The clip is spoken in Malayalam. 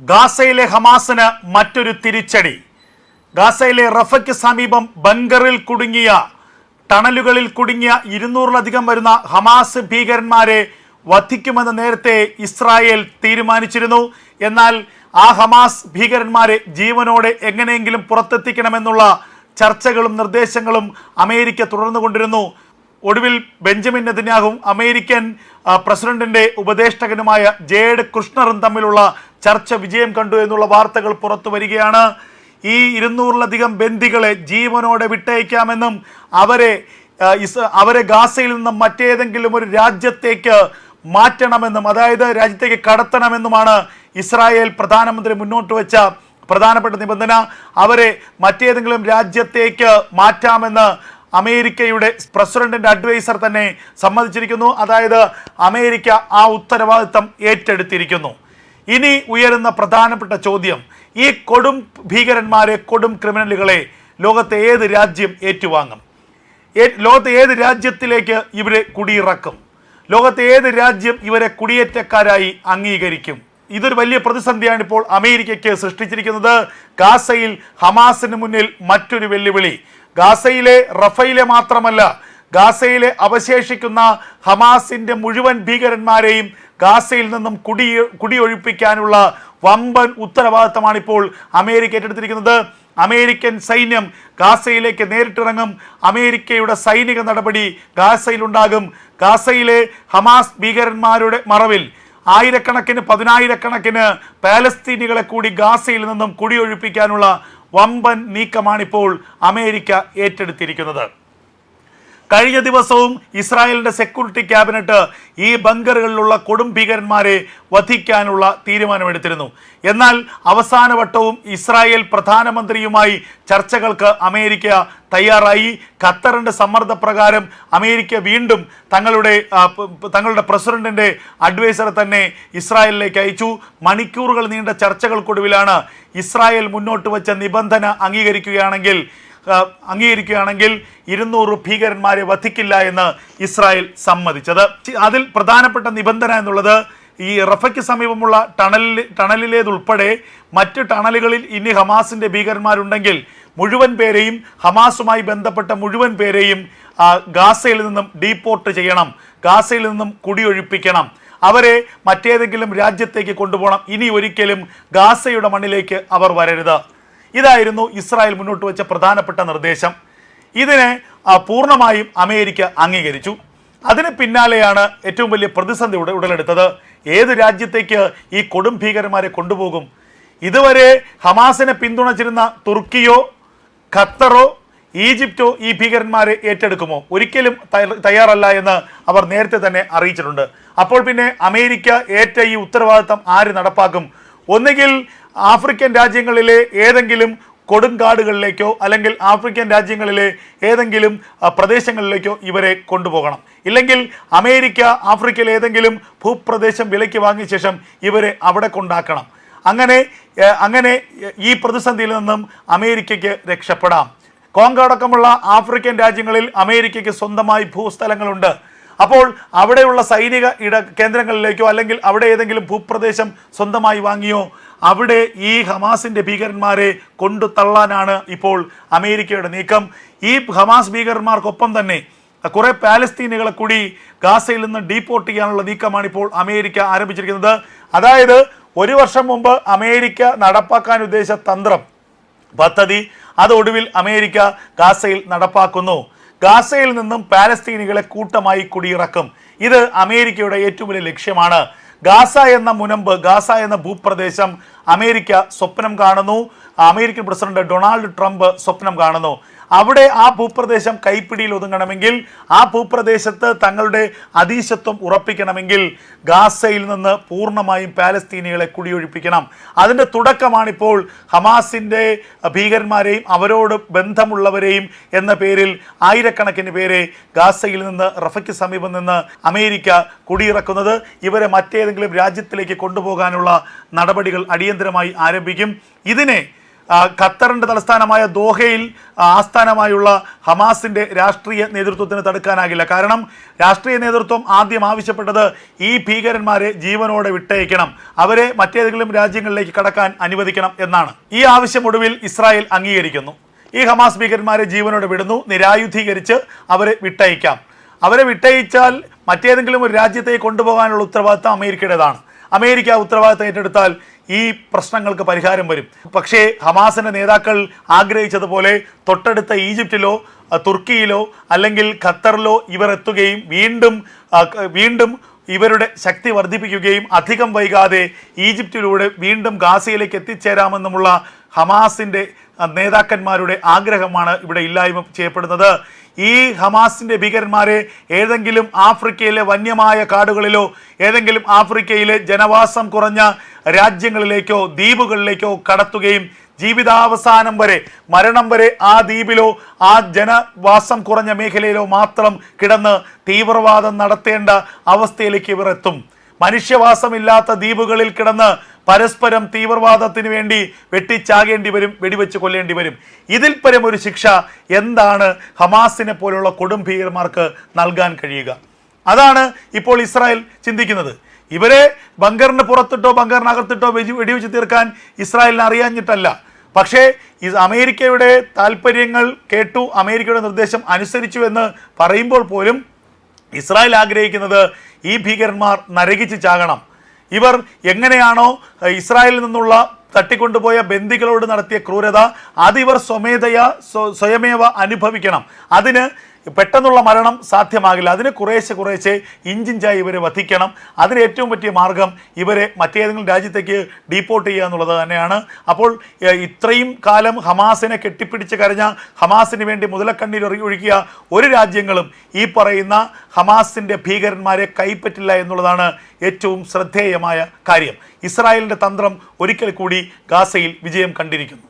ഗാസയിലെ ഹമാസിന് മറ്റൊരു തിരിച്ചടി. ഗാസയിലെ റഫയ്ക്ക് സമീപം ബങ്കറിൽ കുടുങ്ങിയ ടണലുകളിൽ കുടുങ്ങിയ ഇരുന്നൂറിലധികം വരുന്ന ഹമാസ് ഭീകരന്മാരെ വധിക്കുമെന്ന് നേരത്തെ ഇസ്രായേൽ തീരുമാനിച്ചിരുന്നു. എന്നാൽ ആ ഹമാസ് ഭീകരന്മാരെ ജീവനോടെ എങ്ങനെയെങ്കിലും പുറത്തെത്തിക്കണമെന്നുള്ള ചർച്ചകളും നിർദ്ദേശങ്ങളും അമേരിക്ക തുടർന്നുകൊണ്ടിരുന്നു. ഒടുവിൽ ബെഞ്ചമിൻ നെതന്യാഹും അമേരിക്കൻ പ്രസിഡന്റിന്റെ ഉപദേഷ്ടകനുമായ ജേഡ് കൃഷ്ണറും തമ്മിലുള്ള ചർച്ച വിജയം കണ്ടു എന്നുള്ള വാർത്തകൾ പുറത്തു വരികയാണ്. ഈ ഇരുന്നൂറിലധികം ബന്ദികളെ ജീവനോടെ വിട്ടയക്കാമെന്നും അവരെ അവരെ ഗാസയിൽ നിന്നും മറ്റേതെങ്കിലും ഒരു രാജ്യത്തേക്ക് മാറ്റണമെന്നും അതായത് രാജ്യത്തേക്ക് കടത്തണമെന്നുമാണ് ഇസ്രായേൽ പ്രധാനമന്ത്രി മുന്നോട്ട് വെച്ച പ്രധാനപ്പെട്ട നിബന്ധന. അവരെ മറ്റേതെങ്കിലും രാജ്യത്തേക്ക് മാറ്റാമെന്ന് അമേരിക്കയുടെ പ്രസിഡന്റിന്റെ അഡ്വൈസർ തന്നെ സമ്മതിച്ചിരിക്കുന്നു. അതായത് അമേരിക്ക ആ ഉത്തരവാദിത്തം ഏറ്റെടുത്തിരിക്കുന്നു. ഇനി ഉയരുന്ന പ്രധാനപ്പെട്ട ചോദ്യം ഈ കൊടും ഭീകരന്മാരെ കൊടും ക്രിമിനലുകളെ ലോകത്തെ ഏത് രാജ്യം ഏറ്റുവാങ്ങും? ലോകത്തെ ഏത് രാജ്യത്തിലേക്ക് ഇവരെ കുടിയിറക്കും? ലോകത്തെ ഏത് രാജ്യം ഇവരെ കുടിയേറ്റക്കാരായി അംഗീകരിക്കും? ഇതൊരു വലിയ പ്രതിസന്ധിയാണ് ഇപ്പോൾ അമേരിക്കയ്ക്ക് സൃഷ്ടിച്ചിരിക്കുന്നത്. ഗാസയിൽ ഹമാസിന് മുന്നിൽ മറ്റൊരു വെല്ലുവിളി. ഗാസയിലെ റഫയിലെ മാത്രമല്ല ഗാസയിലെ അവശേഷിക്കുന്ന ഹമാസിന്റെ മുഴുവൻ ഭീകരന്മാരെയും ഗാസയിൽ നിന്നും കുടി കുടിയൊഴിപ്പിക്കാനുള്ള വമ്പൻ ഉത്തരവാദിത്തമാണ് ഇപ്പോൾ അമേരിക്ക ഏറ്റെടുത്തിരിക്കുന്നത്. അമേരിക്കൻ സൈന്യം ഗാസയിലേക്ക് നേരിട്ടിറങ്ങും. അമേരിക്കയുടെ സൈനിക നടപടി ഗാസയിലുണ്ടാകും. ഗാസയിലെ ഹമാസ് ഭീകരന്മാരുടെ മറവിൽ ആയിരക്കണക്കിന് പതിനായിരക്കണക്കിന് പാലസ്തീനികളെ കൂടി ഗാസയിൽ നിന്നും കുടിയൊഴിപ്പിക്കാനുള്ള വമ്പൻ നീക്കമാണിപ്പോൾ അമേരിക്ക ഏറ്റെടുത്തിരിക്കുന്നത്. കഴിഞ്ഞ ദിവസവും ഇസ്രായേലിന്റെ സെക്യൂരിറ്റി ക്യാബിനറ്റ് ഈ ബങ്കറുകളിലുള്ള കൊടും ഭീകരന്മാരെ വധിക്കാനുള്ള തീരുമാനമെടുത്തിരുന്നു. എന്നാൽ അവസാനവട്ടവും ഇസ്രായേൽ പ്രധാനമന്ത്രിയുമായി ചർച്ചകൾക്ക് അമേരിക്ക തയ്യാറായി. ഖത്തറിന്റെ സമ്മർദ്ദപ്രകാരം അമേരിക്ക വീണ്ടും തങ്ങളുടെ തങ്ങളുടെ പ്രസിഡന്റിന്റെ അഡ്വൈസറെ തന്നെ ഇസ്രായേലിലേക്ക് അയച്ചു. മണിക്കൂറുകൾ നീണ്ട ചർച്ചകൾക്കൊടുവിലാണ് ഇസ്രായേൽ മുന്നോട്ട് വച്ച നിബന്ധന അംഗീകരിക്കുകയാണെങ്കിൽ അംഗീകരിക്കുകയാണെങ്കിൽ ഇരുന്നൂറ് ഭീകരന്മാരെ വധിക്കില്ല എന്ന് ഇസ്രായേൽ സമ്മതിച്ചത്. അതിൽ പ്രധാനപ്പെട്ട നിബന്ധന എന്നുള്ളത് ഈ റഫയ്ക്ക് സമീപമുള്ള ടണലിൽ ടണലിലേതുൾപ്പെടെ മറ്റ് ടണലുകളിൽ ഇനി ഹമാസിന്റെ ഭീകരന്മാരുണ്ടെങ്കിൽ മുഴുവൻ പേരെയും ഹമാസുമായി ബന്ധപ്പെട്ട മുഴുവൻ പേരെയും ഗാസയിൽ നിന്നും ഡീപ്പോർട്ട് ചെയ്യണം. ഗാസയിൽ നിന്നും കുടിയൊഴിപ്പിക്കണം. അവരെ മറ്റേതെങ്കിലും രാജ്യത്തേക്ക് കൊണ്ടുപോകണം. ഇനി ഒരിക്കലും ഗാസയുടെ മണ്ണിലേക്ക് അവർ വരരുത്. ഇതായിരുന്നു ഇസ്രായേൽ മുന്നോട്ട് വെച്ച പ്രധാനപ്പെട്ട നിർദ്ദേശം. ഇതിനെ പൂർണമായും അമേരിക്ക അംഗീകരിച്ചു. അതിന് പിന്നാലെയാണ് ഏറ്റവും വലിയ പ്രതിസന്ധി ഉട- ഉടലെടുത്തത്. ഏത് രാജ്യത്തേക്ക് ഈ കൊടും ഭീകരന്മാരെ കൊണ്ടുപോകും? ഇതുവരെ ഹമാസിനെ പിന്തുണച്ചിരുന്ന തുർക്കിയോ ഖത്തറോ ഈജിപ്റ്റോ ഈ ഭീകരന്മാരെ ഏറ്റെടുക്കുമോ? ഒരിക്കലും തയ്യാറല്ല എന്ന് അവർ നേരത്തെ തന്നെ അറിയിച്ചിട്ടുണ്ട്. അപ്പോൾ പിന്നെ അമേരിക്ക ഏറ്റ ഈ ഉത്തരവാദിത്തം ആര് നടപ്പാക്കും? ഒന്നുകിൽ ആഫ്രിക്കൻ രാജ്യങ്ങളിലെ ഏതെങ്കിലും കൊടുങ്കാടുകളിലേക്കോ അല്ലെങ്കിൽ ആഫ്രിക്കൻ രാജ്യങ്ങളിലെ ഏതെങ്കിലും പ്രദേശങ്ങളിലേക്കോ ഇവരെ കൊണ്ടുപോകണം. ഇല്ലെങ്കിൽ അമേരിക്ക ആഫ്രിക്കയിലെ ഏതെങ്കിലും ഭൂപ്രദേശം വിലയ്ക്ക് വാങ്ങിയ ശേഷം ഇവരെ അവിടെ കൊണ്ടാക്കണം. അങ്ങനെ അങ്ങനെ ഈ പ്രതിസന്ധിയിൽ നിന്നും അമേരിക്കയ്ക്ക് രക്ഷപ്പെടാം. കോങ്കോ അടക്കമുള്ള ആഫ്രിക്കൻ രാജ്യങ്ങളിൽ അമേരിക്കയ്ക്ക് സ്വന്തമായി ഭൂസ്ഥലങ്ങളുണ്ട്. അപ്പോൾ അവിടെയുള്ള സൈനിക ഇട കേന്ദ്രങ്ങളിലേക്കോ അല്ലെങ്കിൽ അവിടെ ഏതെങ്കിലും ഭൂപ്രദേശം സ്വന്തമായി വാങ്ങിയോ? അവിടെ ഈ ഹമാസിന്റെ ഭീകരന്മാരെ കൊണ്ടു തള്ളാനാണ് ഇപ്പോൾ അമേരിക്കയുടെ നീക്കം. ഈ ഹമാസ് ഭീകരന്മാർക്കൊപ്പം തന്നെ കുറേ പാലസ്തീനുകളെ കൂടി ഗാസയിൽ നിന്ന് ഡീപ്പോർട്ട് ചെയ്യാനുള്ള നീക്കമാണ് ഇപ്പോൾ അമേരിക്ക ആരംഭിച്ചിരിക്കുന്നത്. അതായത് ഒരു വർഷം മുമ്പ് അമേരിക്ക നടപ്പാക്കാൻ ഉദ്ദേശിച്ച തന്ത്രം പദ്ധതി അത് ഒടുവിൽ അമേരിക്ക ഗാസയിൽ നടപ്പാക്കുന്നു. ഗാസയിൽ നിന്നും പാലസ്തീനികളെ കൂട്ടമായി കുടിയിറക്കും. ഇത് അമേരിക്കയുടെ ഏറ്റവും വലിയ ലക്ഷ്യമാണ്. ഗാസ എന്ന മുനമ്പ് ഗാസ എന്ന ഭൂപ്രദേശം അമേരിക്ക സ്വപ്നം കാണുന്നു. അമേരിക്കൻ പ്രസിഡന്റ് ഡൊണാൾഡ് ട്രംപ് സ്വപ്നം കാണുന്നു. അവിടെ ആ ഭൂപ്രദേശം കൈപ്പിടിയിൽ ഒതുങ്ങണമെങ്കിൽ ആ ഭൂപ്രദേശത്ത് തങ്ങളുടെ അതീശത്വം ഉറപ്പിക്കണമെങ്കിൽ ഗാസയിൽ നിന്ന് പൂർണമായും പാലസ്തീനികളെ കുടിയൊഴിപ്പിക്കണം. അതിന്റെ തുടക്കമാണിപ്പോൾ ഹമാസിന്റെ ഭീകരന്മാരെയും അവരോട് ബന്ധമുള്ളവരെയും എന്ന പേരിൽ ആയിരക്കണക്കിന് പേരെ ഗാസയിൽ നിന്ന് റഫയ്ക്ക് സമീപം നിന്ന് അമേരിക്ക കുടിയിറക്കുന്നത്. ഇവരെ മറ്റേതെങ്കിലും രാജ്യത്തിലേക്ക് കൊണ്ടുപോകാനുള്ള നടപടികൾ അടിയന്തരമായി ആരംഭിക്കും. ഇതിനെ ഖത്തറിന്റെ തലസ്ഥാനമായ ദോഹയിൽ ആസ്ഥാനമായുള്ള ഹമാസിന്റെ രാഷ്ട്രീയ നേതൃത്വത്തിന് തടുക്കാനാകില്ല. കാരണം രാഷ്ട്രീയ നേതൃത്വം ആദ്യം ആവശ്യപ്പെട്ടത് ഈ ഭീകരന്മാരെ ജീവനോടെ വിട്ടയക്കണം. അവരെ മറ്റേതെങ്കിലും രാജ്യങ്ങളിലേക്ക് കടക്കാൻ അനുവദിക്കണം എന്നാണ്. ഈ ആവശ്യം ഒടുവിൽ ഇസ്രായേൽ അംഗീകരിക്കുന്നു. ഈ ഹമാസ് ഭീകരന്മാരെ ജീവനോടെ വിടുന്നു നിരായുധീകരിച്ച് അവരെ വിട്ടയക്കാം. അവരെ വിട്ടയച്ചാൽ മറ്റേതെങ്കിലും ഒരു രാജ്യത്തേക്ക് കൊണ്ടുപോകാനുള്ള ഉത്തരവാദിത്തം അമേരിക്കയുടേതാണ്. അമേരിക്ക ഉത്തരവാദിത്തം ഏറ്റെടുത്താൽ ഈ പ്രശ്നങ്ങൾക്ക് പരിഹാരം വരും. പക്ഷേ ഹമാസിന്റെ നേതാക്കൾ ആഗ്രഹിച്ചതുപോലെ തൊട്ടടുത്ത ഈജിപ്തിലോ തുർക്കിയിലോ അല്ലെങ്കിൽ ഖത്തറിലോ ഇവർ എത്തുകയും വീണ്ടും വീണ്ടും ഇവരുടെ ശക്തി വർദ്ധിപ്പിക്കുകയും അധികം വൈകാതെ ഈജിപ്തിലൂടെ വീണ്ടും ഗാസയിലേക്ക് എത്തിച്ചേരാമെന്നുമുള്ള ഹമാസിന്റെ അഹ് നേതാക്കന്മാരുടെ ആഗ്രഹമാണ് ഇവിടെ ഇല്ലായ്മ ചെയ്യപ്പെടുന്നത്. ഈ ഹമാസിന്റെ ഭീകരന്മാരെ ഏതെങ്കിലും ആഫ്രിക്കയിലെ വന്യമായ കാടുകളിലോ ഏതെങ്കിലും ആഫ്രിക്കയിലെ ജനവാസം കുറഞ്ഞ രാജ്യങ്ങളിലേക്കോ ദ്വീപുകളിലേക്കോ കടത്തുകയും ജീവിതാവസാനം വരെ മരണം വരെ ആ ദ്വീപിലോ ആ ജനവാസം കുറഞ്ഞ മേഖലയിലോ മാത്രം കിടന്ന് തീവ്രവാദം നടത്തേണ്ട അവസ്ഥയിലേക്ക് ഇവർ എത്തും. മനുഷ്യവാസമില്ലാത്ത ദ്വീപുകളിൽ കിടന്ന് പരസ്പരം തീവ്രവാദത്തിന് വേണ്ടി വെട്ടിച്ചാകേണ്ടി വരും വെടിവെച്ച് കൊല്ലേണ്ടി വരും. ഇതിൽ പരം ഒരു ശിക്ഷ എന്താണ് ഹമാസിനെ പോലുള്ള കൊടും ഭീകരന്മാർക്ക് നൽകാൻ കഴിയുക? അതാണ് ഇപ്പോൾ ഇസ്രായേൽ ചിന്തിക്കുന്നത്. ഇവരെ ബങ്കറിന് പുറത്തിട്ടോ ബങ്കറിനകത്തിട്ടോ വെടി വെടിവെച്ച് തീർക്കാൻ ഇസ്രായേലിന് അറിയാഞ്ഞിട്ടല്ല. പക്ഷേ അമേരിക്കയുടെ താല്പര്യങ്ങൾ കേട്ടു അമേരിക്കയുടെ നിർദ്ദേശം അനുസരിച്ചു എന്ന് പറയുമ്പോൾ പോലും ഇസ്രായേൽ ആഗ്രഹിക്കുന്നത് ഈ ഭീകരന്മാർ നരകിച്ച് ചാകണം. ഇവർ എങ്ങനെയാണോ ഇസ്രായേലിൽ നിന്നുള്ള തട്ടിക്കൊണ്ടുപോയ ബന്ദികളോട് നടത്തിയ ക്രൂരത അത് ഇവർ സ്വമേധയ സ്വയമേവ അനുഭവിക്കണം. അതിന് പെട്ടെന്നുള്ള മരണം സാധ്യമാകില്ല. അതിന് കുറേശ്ശെ കുറേശ്ശെ ഇഞ്ചിഞ്ചായി ഇവരെ വധിക്കണം. അതിന് ഏറ്റവും പറ്റിയ മാർഗം ഇവരെ മറ്റേതെങ്കിലും രാജ്യത്തേക്ക് ഡീപ്പോർട്ട് ചെയ്യുക എന്നുള്ളത് തന്നെയാണ്. അപ്പോൾ ഇത്രയും കാലം ഹമാസിനെ കെട്ടിപ്പിടിച്ച് കരഞ്ഞ ഹമാസിന് വേണ്ടി മുതലക്കണ്ണീർ ഇറങ്ങി ഒഴുകിയ ഒരു രാജ്യങ്ങളും ഈ പറയുന്ന ഹമാസിന്റെ ഭീകരന്മാരെ കൈപ്പറ്റില്ല എന്നുള്ളതാണ് ഏറ്റവും ശ്രദ്ധേയമായ കാര്യം. ഇസ്രായേലിന്റെ തന്ത്രം ഒരിക്കൽ കൂടി ഗാസയിൽ വിജയം കണ്ടിരിക്കുന്നു.